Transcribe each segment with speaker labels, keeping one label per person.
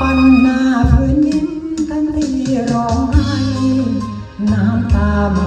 Speaker 1: ปั้นหน้าพื้นยิ้มทั้งที่ร้องไห้ น้ำตาไหล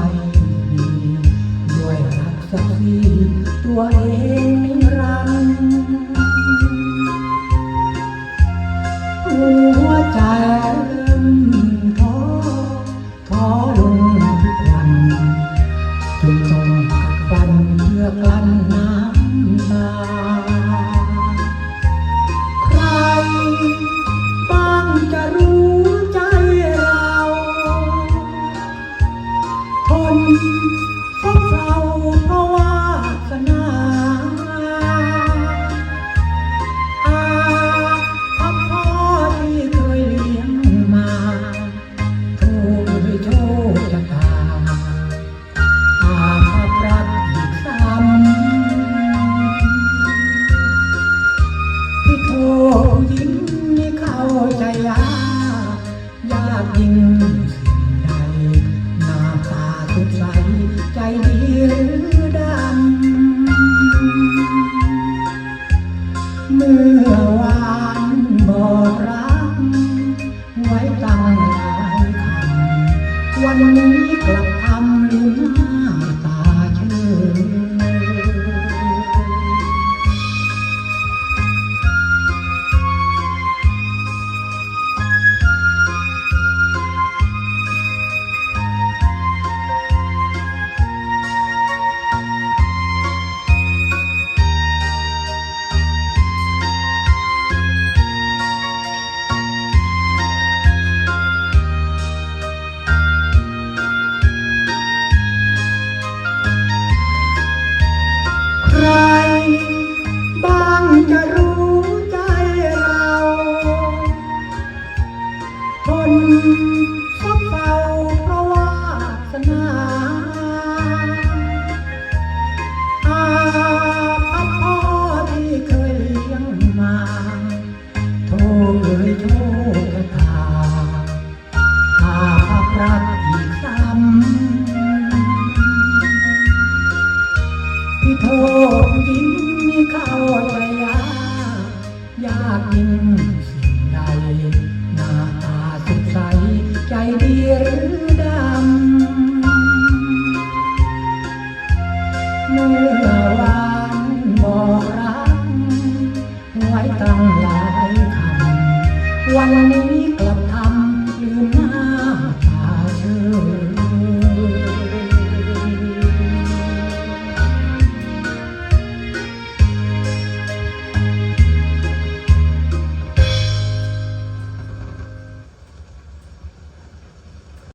Speaker 1: อวานบอกรัก ไว้ตั้งหลายคำวันนี้กลับทำลืม จะรู้ อยากกินสิ่งใด หน้าตาสดใส ใจดีหรือดำ เมื่อวานบอกรักไว้ตั้งหลายคำวันนี้